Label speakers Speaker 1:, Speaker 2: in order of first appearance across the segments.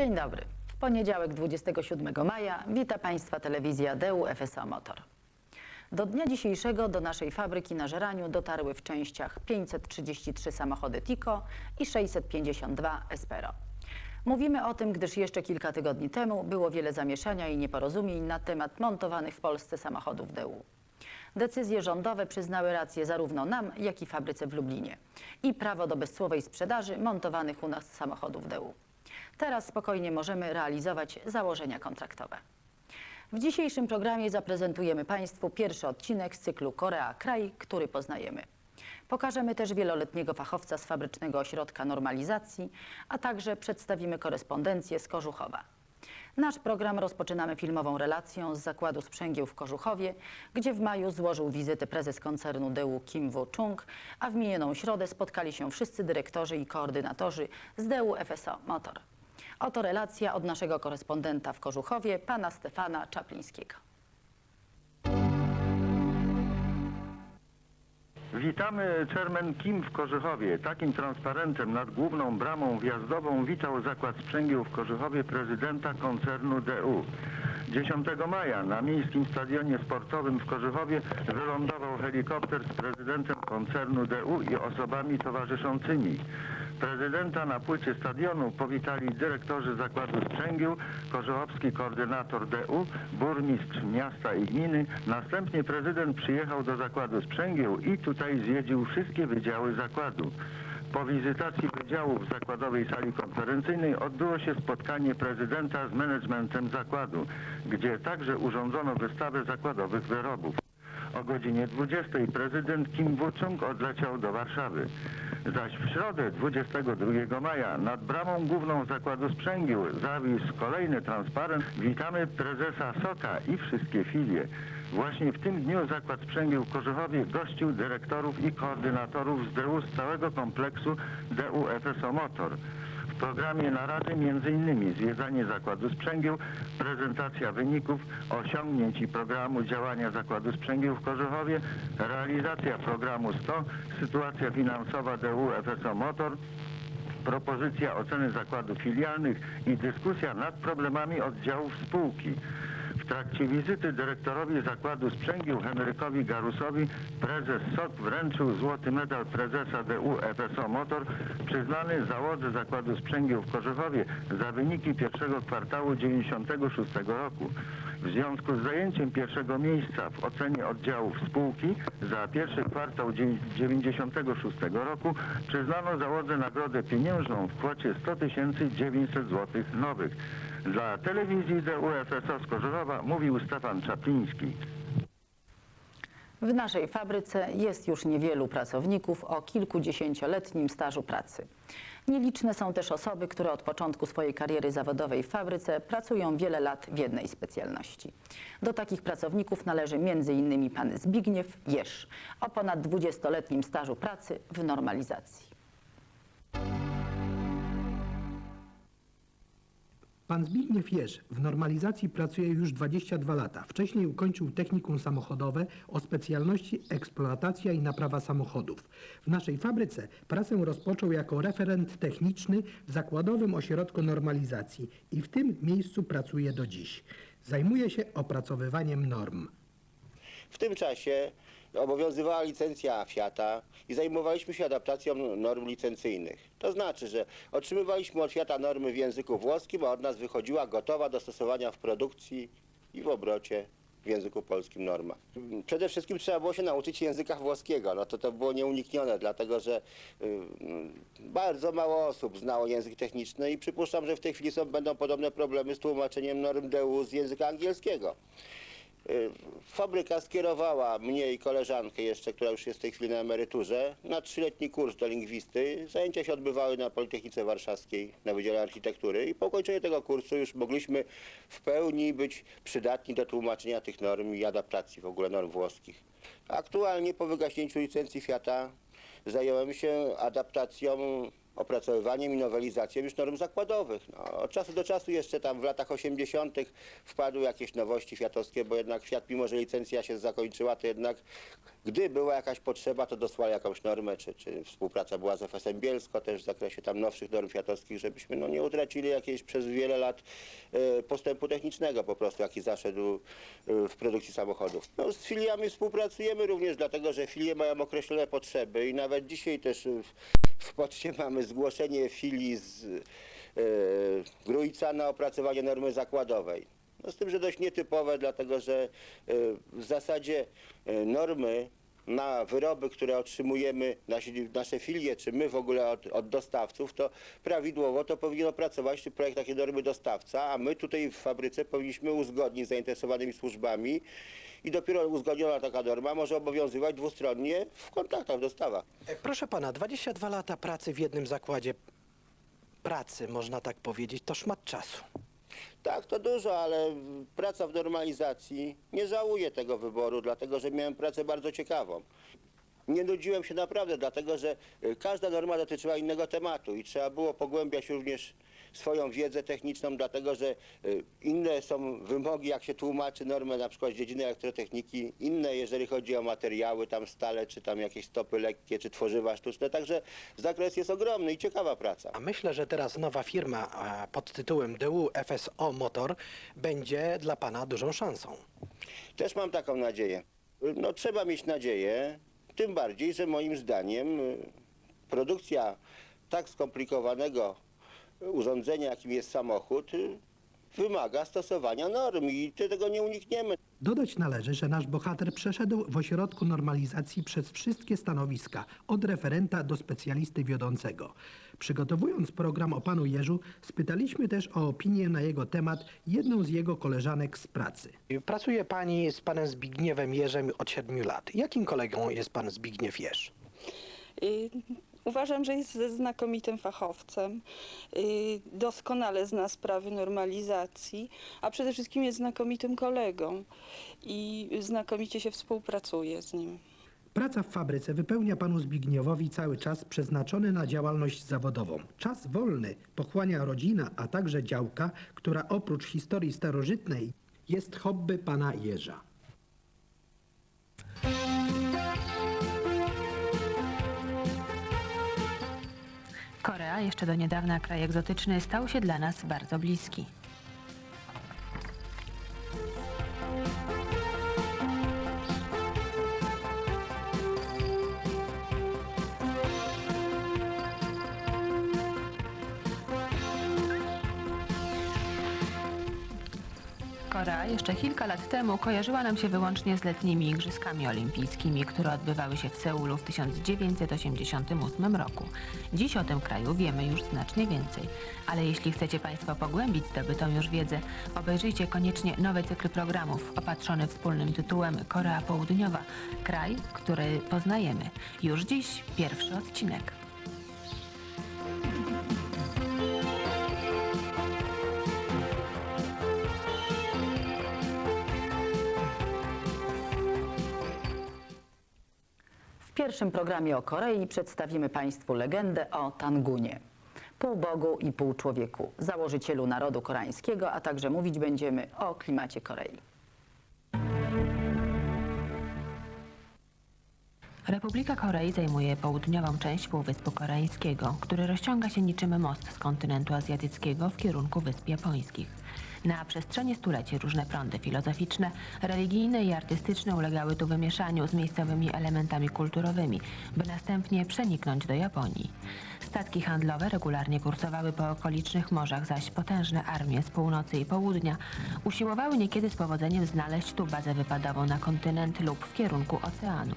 Speaker 1: Dzień dobry. W poniedziałek 27 maja wita Państwa telewizja DEU FSA Motor. Do dnia dzisiejszego do naszej fabryki na Żeraniu dotarły w częściach 533 samochody Tico i 652 Espero. Mówimy o tym, gdyż jeszcze kilka tygodni temu było wiele zamieszania i nieporozumień na temat montowanych w Polsce samochodów DEU. Decyzje rządowe przyznały rację zarówno nam, jak i fabryce w Lublinie i prawo do bezcłowej sprzedaży montowanych u nas samochodów DEU. Teraz spokojnie możemy realizować założenia kontraktowe. W dzisiejszym programie zaprezentujemy Państwu pierwszy odcinek z cyklu Korea Kraj, który poznajemy. Pokażemy też wieloletniego fachowca z Fabrycznego Ośrodka Normalizacji, a także przedstawimy korespondencję z Kożuchowa. Nasz program rozpoczynamy filmową relacją z zakładu sprzęgieł w Kożuchowie, gdzie w maju złożył wizytę prezes koncernu DEU Kim Woo-chung, a w minioną środę spotkali się wszyscy dyrektorzy i koordynatorzy z DEU FSO Motor. Oto relacja od naszego korespondenta w Kożuchowie, pana Stefana Czaplińskiego.
Speaker 2: Witamy Chairman Kim w Korzychowie. Takim transparentem nad główną bramą wjazdową witał Zakład Sprzęgieł w Korzychowie prezydenta koncernu DU. 10 maja na miejskim stadionie sportowym w Korzychowie wylądował helikopter z prezydentem koncernu DU i osobami towarzyszącymi. Prezydenta na płycie stadionu powitali dyrektorzy Zakładu Sprzęgieł, korzychowski koordynator DU, burmistrz miasta i gminy. Następnie prezydent przyjechał do Zakładu Sprzęgieł i tutaj zwiedził wszystkie wydziały zakładu. Po wizytacji wydziału w zakładowej sali konferencyjnej odbyło się spotkanie prezydenta z managementem zakładu, gdzie także urządzono wystawę zakładowych wyrobów. O godzinie 20 prezydent Kim Woo-chung odleciał do Warszawy. Zaś w środę 22 maja nad bramą główną zakładu sprzęgieł zawisł kolejny transparent Witamy prezesa Soka i wszystkie filie. Właśnie w tym dniu zakład sprzęgieł w Korzychowie gościł dyrektorów i koordynatorów z DU z całego kompleksu DU FSO Motor. Programie narady m.in. zwiedzanie zakładu sprzęgieł, prezentacja wyników, osiągnięć i programu działania zakładu sprzęgieł w Korzychowie, realizacja programu 100, sytuacja finansowa DU FSO Motor, propozycja oceny zakładów filialnych i dyskusja nad problemami oddziałów spółki. Trakcie wizyty dyrektorowi zakładu sprzęgieł Henrykowi Garusowi prezes SOK wręczył złoty medal prezesa DU FSO Motor przyznany załodze zakładu sprzęgieł w Korzychowie za wyniki pierwszego kwartału 96 roku. W związku z zajęciem pierwszego miejsca w ocenie oddziałów spółki za pierwszy kwartał 96 roku przyznano załodze nagrodę pieniężną w kwocie 100 900 zł nowych. Dla telewizji DUFSO z Korzychowa mówił Stefan Czapliński.
Speaker 1: W naszej fabryce jest już niewielu pracowników o kilkudziesięcioletnim stażu pracy. Nieliczne są też osoby, które od początku swojej kariery zawodowej w fabryce pracują wiele lat w jednej specjalności. Do takich pracowników należy m.in. pan Zbigniew Jesz o ponad 20-letnim stażu pracy w normalizacji.
Speaker 3: Pan Zbigniew Jerz w normalizacji pracuje już 22 lata. Wcześniej ukończył technikum samochodowe o specjalności eksploatacja i naprawa samochodów. W naszej fabryce pracę rozpoczął jako referent techniczny w Zakładowym Ośrodku Normalizacji i w tym miejscu pracuje do dziś. Zajmuje się opracowywaniem norm.
Speaker 4: W tym czasie obowiązywała licencja Fiata i zajmowaliśmy się adaptacją norm licencyjnych. To znaczy, że otrzymywaliśmy od Fiata normy w języku włoskim, a od nas wychodziła gotowa do stosowania w produkcji i w obrocie w języku polskim norma. Przede wszystkim trzeba było się nauczyć języka włoskiego. No to to było nieuniknione, dlatego że y, bardzo mało osób znało język techniczny i przypuszczam, że w tej chwili są, będą podobne problemy z tłumaczeniem norm DU z języka angielskiego. Y, Fabryka skierowała mnie i koleżankę jeszcze, która już jest w tej chwili na emeryturze, na trzyletni kurs do lingwisty. Zajęcia się odbywały na Politechnice Warszawskiej na Wydziale Architektury i po ukończeniu tego kursu już mogliśmy w pełni być przydatni do tłumaczenia tych norm i adaptacji w ogóle norm włoskich. Aktualnie po wygaśnięciu licencji Fiata zająłem się adaptacją opracowywaniem i nowelizacją już norm zakładowych. No, od czasu do czasu jeszcze tam w latach 80. wpadły jakieś nowości fiatowskie, bo jednak Fiat, mimo że licencja się zakończyła, to jednak gdy była jakaś potrzeba, to dosłali jakąś normę, czy, czy współpraca była z FSM Bielsko też w zakresie tam nowszych norm fiatowskich, żebyśmy no, nie utracili jakiejś przez wiele lat e, postępu technicznego po prostu, jaki zaszedł e, w produkcji samochodów. No, z filiami współpracujemy również dlatego, że filie mają określone potrzeby i nawet dzisiaj też w, w poczcie mamy zgłoszenie filii z e, Grójca na opracowanie normy zakładowej. No z tym, że dość nietypowe, dlatego że e, w zasadzie e, normy na wyroby, które otrzymujemy, nasi, nasze filie, czy my w ogóle od, od dostawców, to prawidłowo to powinien opracować projekt takiej normy dostawca, a my tutaj w fabryce powinniśmy uzgodnić z zainteresowanymi służbami i dopiero uzgodniona taka norma może obowiązywać dwustronnie w kontaktach, w dostawach.
Speaker 3: Proszę pana, 22 lata pracy w jednym zakładzie pracy, można tak powiedzieć, to szmat czasu.
Speaker 4: Tak, to dużo, ale praca w normalizacji nie żałuję tego wyboru, dlatego że miałem pracę bardzo ciekawą. Nie nudziłem się naprawdę, dlatego że y, każda norma dotyczyła innego tematu i trzeba było pogłębiać również swoją wiedzę techniczną, dlatego że y, inne są wymogi, jak się tłumaczy normę na przykład z dziedziny elektrotechniki, inne jeżeli chodzi o materiały, tam stale, czy tam jakieś stopy lekkie, czy tworzywa sztuczne, także zakres jest ogromny i ciekawa praca.
Speaker 3: A myślę, że teraz nowa firma a, pod tytułem DU FSO Motor będzie dla pana dużą szansą.
Speaker 4: Też mam taką nadzieję. No trzeba mieć nadzieję, tym bardziej, że moim zdaniem y, produkcja tak skomplikowanego urządzenia, jakim jest samochód, y, wymaga stosowania norm i tego nie unikniemy.
Speaker 3: Dodać należy, że nasz bohater przeszedł w ośrodku normalizacji przez wszystkie stanowiska, od referenta do specjalisty wiodącego. Przygotowując program o panu Jerzu, spytaliśmy też o opinię na jego temat jedną z jego koleżanek z pracy. Pracuje pani z panem Zbigniewem Jerzem od 7 lat. Jakim kolegą jest pan Zbigniew Jerz?
Speaker 5: Y, Uważam, że jest znakomitym fachowcem, y, doskonale zna sprawy normalizacji, a przede wszystkim jest znakomitym kolegą i znakomicie się współpracuje z nim.
Speaker 3: Praca w fabryce wypełnia panu Zbigniewowi cały czas przeznaczony na działalność zawodową. Czas wolny pochłania rodzina, a także działka, która oprócz historii starożytnej jest hobby pana Jerza.
Speaker 6: Korea, jeszcze do niedawna kraj egzotyczny, stał się dla nas bardzo bliski. Korea jeszcze kilka lat temu kojarzyła nam się wyłącznie z letnimi Igrzyskami Olimpijskimi, które odbywały się w Seulu w 1988 roku. Dziś o tym kraju wiemy już znacznie więcej, ale jeśli chcecie Państwo pogłębić zdobytą już wiedzę, obejrzyjcie koniecznie nowy cykl programów opatrzony wspólnym tytułem Korea Południowa, kraj, który poznajemy. Już dziś pierwszy odcinek.
Speaker 1: Pierwszym programie o Korei przedstawimy Państwu legendę o Tangunie. Półbogu i półczłowieku, założycielu narodu koreańskiego, a także mówić będziemy o klimacie Korei.
Speaker 6: Republika Korei zajmuje południową część Półwyspu Koreańskiego, który rozciąga się niczym most z kontynentu azjatyckiego w kierunku Wysp Japońskich. Na przestrzeni stuleci różne prądy filozoficzne, religijne i artystyczne ulegały tu wymieszaniu z miejscowymi elementami kulturowymi, by następnie przeniknąć do Japonii. Statki handlowe regularnie kursowały po okolicznych morzach, zaś potężne armie z północy i południa usiłowały niekiedy z powodzeniem znaleźć tu bazę wypadową na kontynent lub w kierunku oceanu.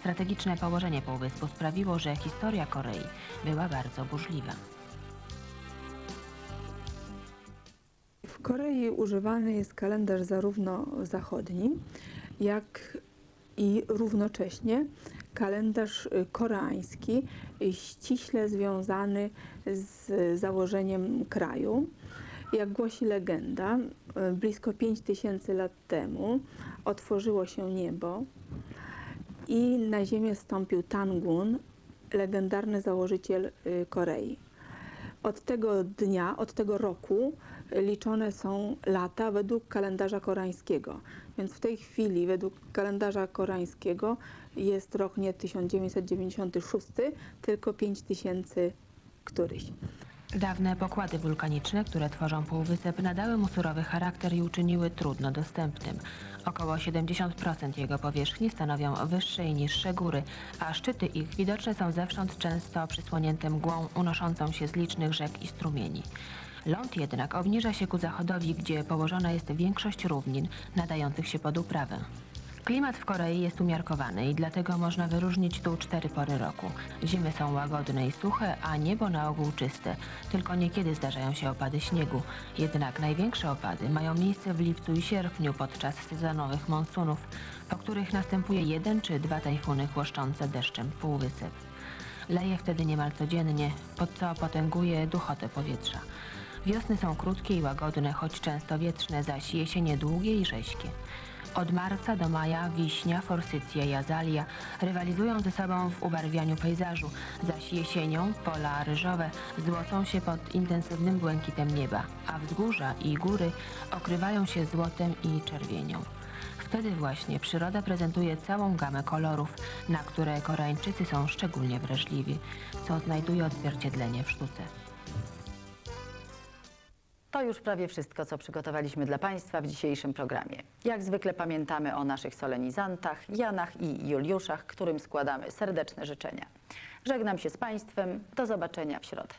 Speaker 6: Strategiczne położenie półwyspu sprawiło, że historia Korei była bardzo burzliwa.
Speaker 7: Korei używany jest kalendarz zarówno zachodni, jak i równocześnie kalendarz y, koreański, y, ściśle związany z założeniem kraju. Jak głosi legenda, y, blisko 5000 lat temu otworzyło się niebo i na ziemię stąpił Tangun, legendarny założyciel Korei. Od tego dnia, od tego roku liczone są lata według kalendarza koreańskiego. Więc w tej chwili według kalendarza koreańskiego jest rok nie 1996, tylko 5000 któryś.
Speaker 6: Dawne pokłady wulkaniczne, które tworzą półwysep, nadały mu surowy charakter i uczyniły trudno dostępnym. Około 70% jego powierzchni stanowią wyższe i niższe góry, a szczyty ich widoczne są zewsząd często przysłonięte mgłą unoszącą się z licznych rzek i strumieni. Ląd jednak obniża się ku zachodowi, gdzie położona jest większość równin nadających się pod uprawę. Klimat w Korei jest umiarkowany i dlatego można wyróżnić tu cztery pory roku. Zimy są łagodne i suche, a niebo na ogół czyste. Tylko niekiedy zdarzają się opady śniegu. Jednak największe opady mają miejsce w lipcu i sierpniu podczas sezonowych monsunów, po których następuje jeden czy dwa tajfuny chłoszczące deszczem półwysep. Leje wtedy niemal codziennie, pod co potęguje duchotę powietrza. Wiosny są krótkie i łagodne, choć często wietrzne, zaś jesienie długie i rześkie. Od marca do maja wiśnia, forsycja i azalia rywalizują ze sobą w ubarwianiu pejzażu, zaś jesienią pola ryżowe złocą się pod intensywnym błękitem nieba, a wzgórza i góry okrywają się złotem i czerwienią. Wtedy właśnie przyroda prezentuje całą gamę kolorów, na które Koreańczycy są szczególnie wrażliwi, co znajduje odzwierciedlenie w sztuce.
Speaker 1: To już prawie wszystko, co przygotowaliśmy dla Państwa w dzisiejszym programie. Jak zwykle pamiętamy o naszych solenizantach, Janach i Juliuszach, którym składamy serdeczne życzenia. Żegnam się z Państwem. Do zobaczenia w środę.